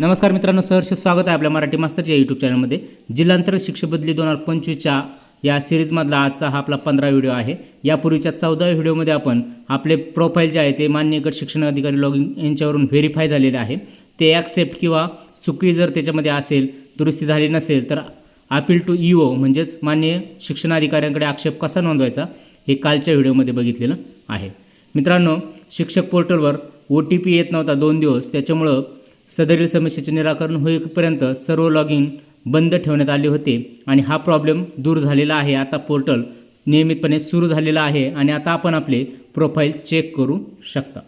नमस्कार मित्रांनो सहर्ष स्वागत आहे आपल्या मराठी मास्तरच्या यूट्यूब चॅनलमध्ये जिल्हांतर्गत शिक्षक बदली दोन हजार पंचवीसच्या या सिरीजमधला आजचा हा आपला पंधरा व्हिडिओ आहे. यापूर्वीच्या चौदाव्या व्हिडिओमध्ये आपण आपले प्रोफाईल जे आहे ते मान्य गट शिक्षण अधिकारी लॉग इन यांच्यावरून व्हेरीफाय झालेले आहे. ते ॲक्सेप्ट किंवा चुकी जर त्याच्यामध्ये असेल दुरुस्ती झाली नसेल तर अपील टू ई ओ म्हणजेच मान्य शिक्षणाधिकाऱ्यांकडे आक्षेप कसा नोंदवायचा हे कालच्या व्हिडिओमध्ये बघितलेलं आहे. मित्रांनो शिक्षक पोर्टलवर ओ टी पी येत नव्हता दोन दिवस त्याच्यामुळं सदरील समस्येचे निराकरण होईपर्यंत सर्व लॉगिन बंद ठेवण्यात आले होते आणि हा प्रॉब्लेम दूर झालेला आहे. आता पोर्टल नियमितपणे सुरू झालेला आहे आणि आता आपण आपले प्रोफाईल चेक करू शकता.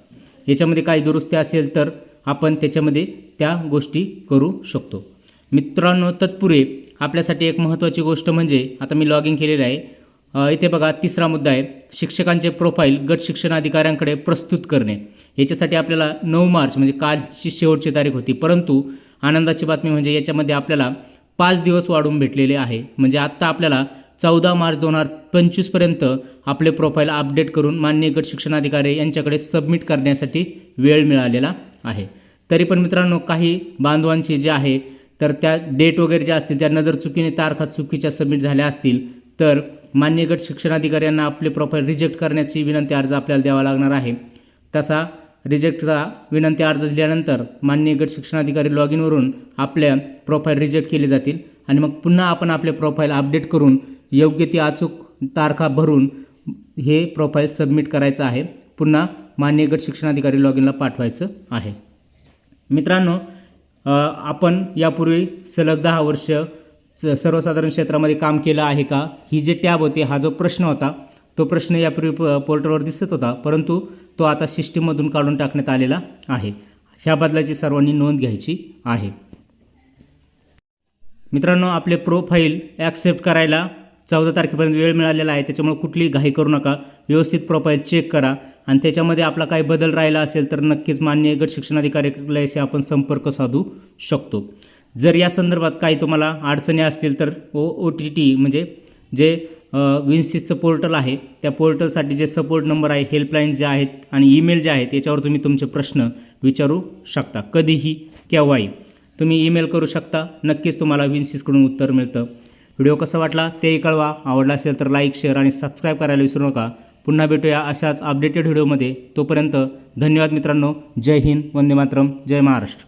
याच्यामध्ये काही दुरुस्ती असेल तर आपण त्याच्यामध्ये त्या गोष्टी करू शकतो. मित्रांनो तत्पुरे आपल्यासाठी एक महत्त्वाची गोष्ट म्हणजे आता मी लॉग इन केलेलं आहे. इथे बघा तिसरा मुद्दा आहे शिक्षकांचे प्रोफाईल गट शिक्षण अधिकाऱ्यांकडे प्रस्तुत करणे. याच्यासाठी आपल्याला नऊ मार्च म्हणजे कालची शेवटची तारीख होती. परंतु आनंदाची बातमी म्हणजे याच्यामध्ये आपल्याला पाच दिवस वाढून भेटलेले आहे. म्हणजे आत्ता आपल्याला चौदा मार्च दोन हजार पंचवीसपर्यंत आपले प्रोफाईल अपडेट करून मान्य गट शिक्षणाधिकारी यांच्याकडे सबमिट करण्यासाठी वेळ मिळालेला आहे. तरी पण मित्रांनो काही बांधवांची जे आहे तर त्या डेट वगैरे ज्या असतील त्या नजर चुकीने तारखा चुकीच्या सबमिट झाल्या असतील तर मान्य गट शिक्षणाधिकाऱ्यांना आपले प्रोफाईल रिजेक्ट करण्याची विनंती अर्ज आपल्याला द्यावा लागणार आहे. तसा रिजेक्टचा विनंती अर्ज दिल्यानंतर मान्य गट शिक्षणाधिकारी लॉग इनवरून आपल्या प्रोफाईल रिजेक्ट केले जातील आणि मग पुन्हा आपण आपले प्रोफाईल अपडेट करून योग्य ती अचूक तारखा भरून हे प्रोफाईल सबमिट करायचं आहे. पुन्हा मान्य गट शिक्षणाधिकारी लॉग इनला पाठवायचं आहे. मित्रांनो आपण यापूर्वी सलग दहा वर्ष सर्वसाधारण क्षेत्रामध्ये काम केलं आहे का? ही जे टॅब होती हा जो प्रश्न होता तो प्रश्न यापूर्वी प पोर्टलवर दिसत होता परंतु तो आता सिस्टीममधून काढून टाकण्यात आलेला आहे. ह्या बदलाची सर्वांनी नोंद घ्यायची आहे. मित्रांनो आपले प्रोफाईल ॲक्सेप्ट करायला चौदा तारखेपर्यंत वेळ मिळालेला आहे त्याच्यामुळे कुठलीही घाई करू नका. व्यवस्थित प्रोफाईल चेक करा. आणि त्याच्यामध्ये आपला काही बदल राहिला असेल तर नक्कीच मान्य गट शिक्षणाधिकाऱ्याशी आपण संपर्क साधू शकतो. जर या संदर्भात काही तुम्हाला अडचणी असतील तर ओ ओ टी टी म्हणजे जे विन्सिसचं पोर्टल आहे त्या पोर्टलसाठी जे सपोर्ट नंबर आहे हेल्पलाईन जे आहेत आणि ईमेल जे आहेत याच्यावर तुम्ही तुमचे प्रश्न विचारू शकता. कधीही केव्हाही तुम्ही ईमेल करू शकता. नक्कीच तुम्हाला विन्सिसकडून उत्तर मिळतं. व्हिडिओ कसा वाटला तेही कळवा. आवडला असेल तर लाईक शेअर आणि सबस्क्राईब करायला विसरू नका. पुन्हा भेटूया अशाच अपडेटेड व्हिडिओमध्ये. तोपर्यंत धन्यवाद मित्रांनो. जय हिंद. वंदे मातरम. जय महाराष्ट्र.